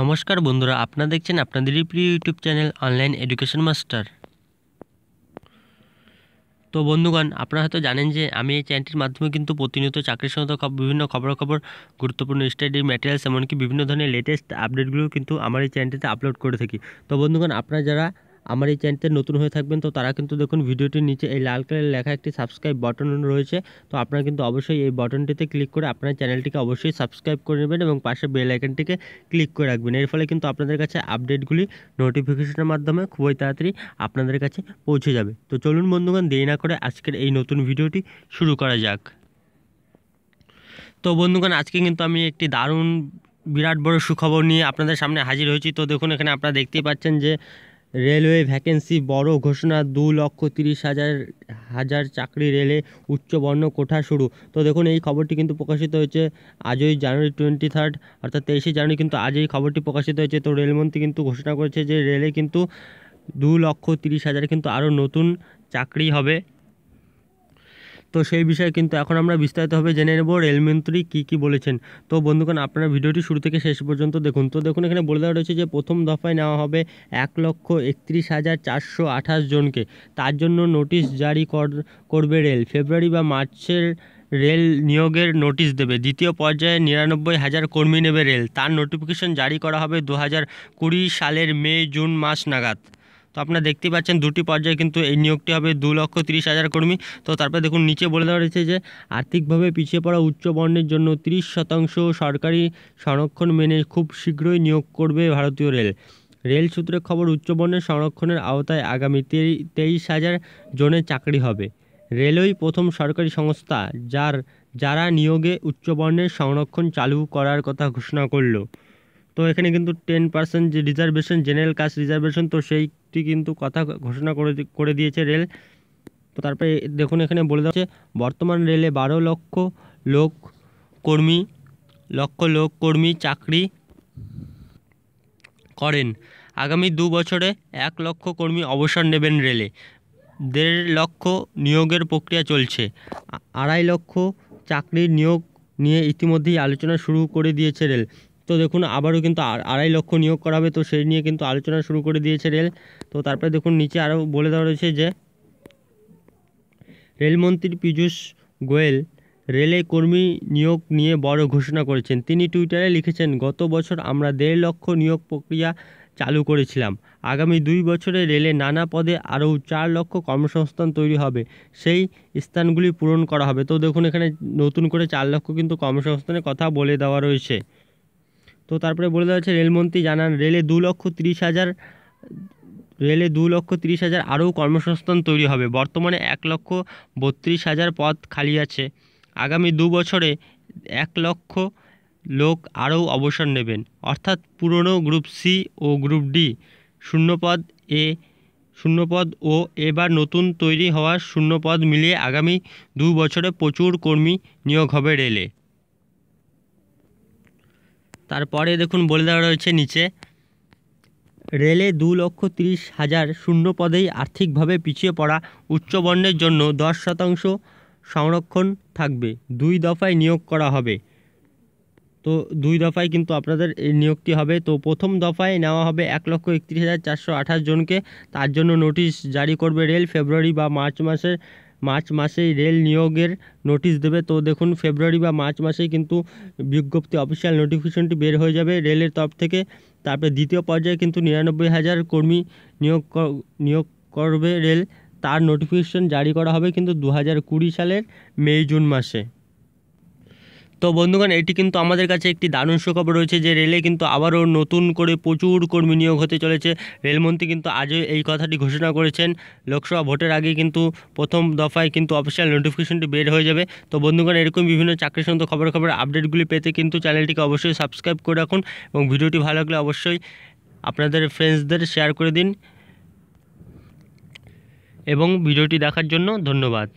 নমস্কার বন্ধুরা, আপনারা দেখছেন আপনাদেরই প্রিয় YouTube channel online education master. তো বন্ধুগণ, আপনারা হয়তো জানেন যে আমি এই চ্যানেলটির মাধ্যমে কিন্তু প্রতিনিয়ত চাকরির সংক্রান্ত বিভিন্ন খবরাখবর, গুরুত্বপূর্ণ স্টাডি ম্যাটেরিয়ালস এমনকি বিভিন্ন ধরনের লেটেস্ট আপডেটগুলো কিন্তু আমার এই চ্যানেলটিতে আপলোড করে থাকি। তো বন্ধুগণ, আপনারা যারা আমার এই চ্যানেলতে নতুন হয়ে থাকবেন, তো তারা কিন্তু দেখুন ভিডিওটির নিচে এই লাল কালারের লেখা একটি সাবস্ক্রাইব বাটন রয়েছে, তো আপনারা কিন্তু অবশ্যই এই বাটনটিতে ক্লিক করে আপনার চ্যানেলটিকে অবশ্যই সাবস্ক্রাইব করে নেবেন এবং পাশে বেল আইকনটিকে ক্লিক করে রাখবেন। এর ফলে কিন্তু আপনাদের কাছে আপডেটগুলি নোটিফিকেশনের মাধ্যমে খুবই তাড়াতাড়ি আপনাদের কাছে পৌঁছে যাবে। তো চলুন বন্ধুগণ, দেরি না করে আজকের এই নতুন ভিডিওটি শুরু করা যাক। তো বন্ধুগণ, আজকে কিন্তু আমি একটি দারুণ বিরাট বড় সুখবর নিয়ে আপনাদের সামনে হাজির হয়েছি। তো দেখুন, এখানে আপনারা দেখতেই পাচ্ছেন যে রেলওয়ে ভ্যাকেন্সি বড় ঘোষণা, দু লক্ষ তিরিশ হাজার হাজার চাকরি রেলে উচ্চবর্ণ কোঠা শুরু। তো দেখুন, এই খবরটি কিন্তু প্রকাশিত হয়েছে আজই জানুয়ারি টোয়েন্টি থার্ড অর্থাৎ তেইশে জানুয়ারি কিন্তু আজ এই খবরটি প্রকাশিত হয়েছে। তো রেলমন্ত্রী কিন্তু ঘোষণা করেছে যে রেলে কিন্তু দু লক্ষ তিরিশ হাজার কিন্তু আরও নতুন চাকরি হবে। তো সেই বিষয়ে কিন্তু এখন আমরা বিস্তারিতভাবে জেনে নেব রেলমন্ত্রী কী কী বলেছেন। তো বন্ধুগণ, আপনারা ভিডিওটি শুরু থেকে শেষ পর্যন্ত দেখুন। তো দেখুন, এখানে বলে দেওয়া রয়েছে যে প্রথম দফায় নেওয়া হবে এক লক্ষ একত্রিশ হাজার চারশো আঠাশ জনকে। তার জন্য নোটিশ জারি কর- করবে রেল। ফেব্রুয়ারি বা মার্চের রেল নিয়োগের নোটিশ দেবে। দ্বিতীয় পর্যায়ে নিরানব্বই হাজার কর্মী নেবে রেল। তার নোটিফিকেশন জারি করা হবে দু হাজার কুড়ি সালের মে জুন মাস নাগাদ। তো আপনারা দেখতেই পাচ্ছেন দুটি পর্যায়ে কিন্তু এই নিয়োগটি হবে দু লক্ষ তিরিশ হাজার কর্মী। তো তারপরে দেখুন, নিচে বলে দেওয়া রয়েছে যে, আর্থিকভাবে পিছিয়ে পড়া উচ্চ বর্ণের জন্য তিরিশ শতাংশ সরকারি সংরক্ষণ মেনে খুব শীঘ্রই নিয়োগ করবে ভারতীয় রেল। রেল সূত্রে খবর উচ্চবর্ণের সংরক্ষণের আওতায় আগামী তেই- তেইশ হাজার জনের চাকরি হবে। রেলওই প্রথম সরকারি সংস্থা, যার, যারা নিয়োগে উচ্চবর্ণের সংরক্ষণ চালু করার কথা ঘোষণা করল। তো এখানে কিন্তু টেন পার্সেন্ট যে রিজার্ভেশন জেনারেল কাস্ট রিজার্ভেশন তো সেইটি কিন্তু কথা ঘোষণা করে করে দিয়েছে রেল। তো তারপরে দেখুন এখানে বলে দেওয়া হচ্ছে, বর্তমান রেলে বারো লক্ষ লোক কর্মী, লক্ষ লোক কর্মী চাকরি করেন। আগামী দু বছরে এক লক্ষ কর্মী অবসর নেবেন রেলে। দেড় লক্ষ নিয়োগের প্রক্রিয়া চলছে। আড়াই লক্ষ চাকরির নিয়োগ নিয়ে ইতিমধ্যেই আলোচনা শুরু করে দিয়েছে রেল। তো দেখুন, আবারও কিন্তু আড়াই লক্ষ নিয়োগ করা হবে। তো সেই নিয়ে কিন্তু আলোচনা শুরু করে দিয়েছে রেল। তো তারপরে দেখুন, নিচে আরও বলে দেওয়া রয়েছে যে, রেলমন্ত্রী পীযূষ গোয়েল রেলে কর্মী নিয়োগ নিয়ে বড় ঘোষণা করেছেন। তিনি টুইটারে লিখেছেন, গত বছর আমরা দেড় লক্ষ নিয়োগ প্রক্রিয়া চালু করেছিলাম। আগামী দুই বছরে রেলে নানা পদে আরও চার লক্ষ কর্মসংস্থান তৈরি হবে। সেই স্থানগুলি পূরণ করা হবে। তো দেখুন, এখানে নতুন করে চার লক্ষ কিন্তু কর্মসংস্থানের কথা বলে দেওয়া রয়েছে। তো তারপরে বলে দেওয়া হচ্ছে, রেলমন্ত্রী জানান, রেলে দু লক্ষ তিরিশ হাজার, রেলে দু লক্ষ তিরিশ হাজার আরও কর্মসংস্থান তৈরি হবে। বর্তমানে এক লক্ষ বত্রিশ হাজার পদ খালি আছে। আগামী দু বছরে এক লক্ষ লোক আরও অবসর নেবেন। অর্থাৎ পুরনো গ্রুপ সি ও গ্রুপ ডি শূন্যপদ এ, শূন্যপদ ও এবার নতুন তৈরি হওয়া শূন্যপদ মিলিয়ে আগামী দু বছরে প্রচুর কর্মী নিয়োগ হবে রেলে। তারপরে দেখুন বলে দেওয়া রয়েছে নিচে, রেলে দু লক্ষ তিরিশ হাজার শূন্য পদেই আর্থিকভাবে পিছিয়ে পড়া উচ্চবর্ণের জন্য দশ শতাংশ সংরক্ষণ থাকবে। দুই দফায় নিয়োগ করা হবে। তো দুই দফায় কিন্তু আপনাদের এই নিয়োগটি হবে। তো প্রথম দফায় নেওয়া হবে এক লক্ষ একত্রিশ হাজার চারশো আঠাশ জনকে। তার জন্য নোটিশ জারি করবে রেল ফেব্রুয়ারি বা মার্চ মাসের মার্চ মাসেই রেল নিয়োগের নোটিশ দেবে। তো দেখুন, ফেব্রুয়ারি বা মার্চ মাসেই কিন্তু বিজ্ঞপ্তি অফিসিয়াল নোটিফিকেশনটি বের হয়ে যাবে রেলের তরফ থেকে। তারপরে দ্বিতীয় পর্যায়ে কিন্তু নিরানব্বই হাজার কর্মী নিয়োগ নিয়োগ করবে রেল। তার নোটিফিকেশন জারি করা হবে কিন্তু দু হাজার কুড়ি সালের মে জুন মাসে। তো বন্ধুগণ, এটি কিন্তু আমাদের কাছে একটি দারুণ সুখবর রয়েছে যে রেলে কিন্তু আবারও নতুন করে প্রচুর কর্মী নিয়োগ হতে চলেছে। রেলমন্ত্রী কিন্তু আজও এই কথাটি ঘোষণা করেছেন। লোকসভা ভোটের আগে কিন্তু প্রথম দফায় কিন্তু অফিসিয়াল নোটিফিকেশনটি বের হয়ে যাবে। তো বন্ধুগণ, এরকম বিভিন্ন চাকরি সংক্রান্ত খবর খবর আপডেটগুলি পেতে কিন্তু চ্যানেলটিকে অবশ্যই সাবস্ক্রাইব করে রাখুন এবং ভিডিওটি ভালো লাগলে অবশ্যই আপনাদের ফ্রেন্ডসদের শেয়ার করে দিন। এবং ভিডিওটি দেখার জন্য ধন্যবাদ।